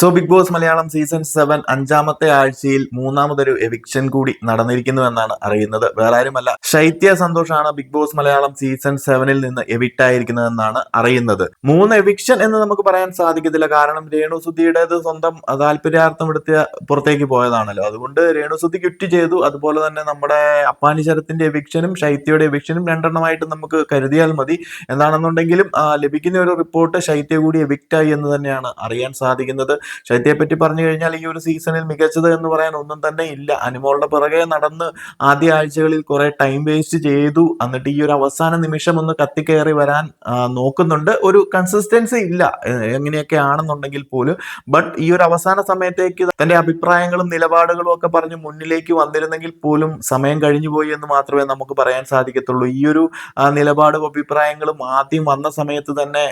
So Big Boss Malayalam season seven അഞ്ചാമത്തെ ആഴ്ചയിൽ മൂന്നാമതൊരു എവിക്ഷൻ കൂടി നടന്നിരിക്കുന്നു എന്നാണ് അറിയുന്നത്. വേറെ ആരുമല്ല ശൈത്യ സന്തോഷാണ് ബിഗ് ബോസ് മലയാളം സീസൺ സെവനിൽ നിന്ന് എവിക്ട് ആയിരിക്കുന്നതെന്നാണ് അറിയുന്നത്. മൂന്ന് എവിക്ഷൻ എന്ന് നമുക്ക് പറയാൻ സാധിക്കത്തില്ല. കാരണം രേണുസുദ്ധിയുടേത് സ്വന്തം താല്പര്യാർത്ഥം എടുത്ത് പുറത്തേക്ക് പോയതാണല്ലോ. അതുകൊണ്ട് രേണുസുദ്ധി ക്വിറ്റ് ചെയ്തു. അതുപോലെ തന്നെ നമ്മുടെ അപ്പാനി ശരത്തിന്റെ എവിക്ഷനും ശൈത്യയുടെ എവിക്ഷനും രണ്ടെണ്ണമായിട്ട് നമുക്ക് കരുതിയാൽ മതി. എന്താണെന്നുണ്ടെങ്കിലും ലഭിക്കുന്ന ഒരു റിപ്പോർട്ട് ശൈത്യ കൂടി എവിക്റ്റായി എന്ന് തന്നെയാണ് അറിയാൻ സാധിക്കുന്നത്. ശൈത്യയെ പറ്റി പറഞ്ഞു കഴിഞ്ഞാൽ ഈ ഒരു സീസണിൽ മികച്ചത് എന്ന് പറയാൻ ഒന്നും തന്നെ ഇല്ല. അനുമോളുടെ പിറകെ നടന്ന് ആദ്യ ആഴ്ചകളിൽ കുറെ ടൈം വേസ്റ്റ് ചെയ്തു. എന്നിട്ട് ഈ ഒരു അവസാന നിമിഷം ഒന്ന് കത്തിക്കയറി വരാൻ നോക്കുന്നുണ്ട്. ഒരു കൺസിസ്റ്റൻസി ഇല്ല. എങ്ങനെയൊക്കെ ആണെന്നുണ്ടെങ്കിൽ പോലും. ബട്ട് ഈ ഒരു അവസാന സമയത്തേക്ക് തന്റെ അഭിപ്രായങ്ങളും നിലപാടുകളും ഒക്കെ പറഞ്ഞ് മുന്നിലേക്ക് വന്നിരുന്നെങ്കിൽ പോലും സമയം കഴിഞ്ഞു പോയി എന്ന് മാത്രമേ നമുക്ക് പറയാൻ സാധിക്കത്തുള്ളൂ. ഈ ഒരു നിലപാടും അഭിപ്രായങ്ങളും ആദ്യം വന്ന സമയത്ത് തന്നെ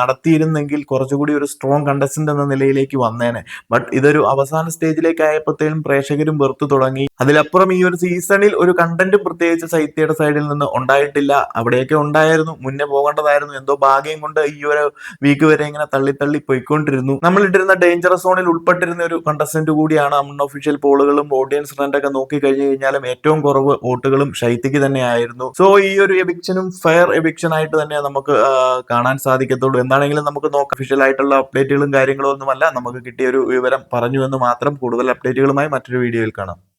നടത്തിയിരുന്നെങ്കിൽ കുറച്ചുകൂടി ഒരു സ്ട്രോങ് കണ്ടസ്റ്റന്റ് എന്ന നിലയിലേക്ക് വന്നേനെ. ബട്ട് ഇതൊരു അവസാന സ്റ്റേജിലേക്ക് ആയപ്പോഴത്തേനും പ്രേക്ഷകരും വെറുത്തു തുടങ്ങി. അതിലപ്പുറം ഈ ഒരു സീസണിൽ ഒരു കണ്ടന്റ് പ്രത്യേകിച്ച് സൈത്യയുടെ സൈഡിൽ നിന്ന് ഉണ്ടായിട്ടില്ല. അവിടെയൊക്കെ ഉണ്ടായിരുന്നു. മുന്നേ പോകേണ്ടതായിരുന്നു. എന്തോ ഭാഗ്യം കൊണ്ട് ഈ ഒരു വീക്ക് വരെ ഇങ്ങനെ തള്ളി തള്ളി പോയിക്കൊണ്ടിരുന്നു. നമ്മൾ ഇട്ടിരുന്ന ഡേഞ്ചറസ് സോണിൽ ഉൾപ്പെട്ടിരുന്ന ഒരു കണ്ടസ്റ്റന്റ് കൂടിയാണ് അൺഒഫീഷ്യൽ പോളുകളും ഓഡിയൻസ് ട്രെൻഡ് ഒക്കെ നോക്കി കഴിഞ്ഞു കഴിഞ്ഞാലും ഏറ്റവും കുറവ് വോട്ടുകളും ശൈത്യക്ക് തന്നെയായിരുന്നു. സോ ഈ ഒരു എവിക്ഷനും ഫെയർ എവിക്ഷൻ ആയിട്ട് തന്നെ നമുക്ക് കാണാൻ സാധിക്കത്തുള്ളൂ. എന്താണെങ്കിലും നമുക്ക് നോക്കാം. ഒഫീഷ്യൽ ആയിട്ടുള്ള അപ്ഡേറ്റുകളും കാര്യങ്ങളും ഒന്നുമല്ല. നമുക്ക് കിട്ടിയ ഒരു വിവരം പറഞ്ഞു എന്ന് മാത്രം കൂടുതൽ അപ്ഡേറ്റുകളുമായി മറ്റൊരു വീഡിയോയിൽ കാണാം.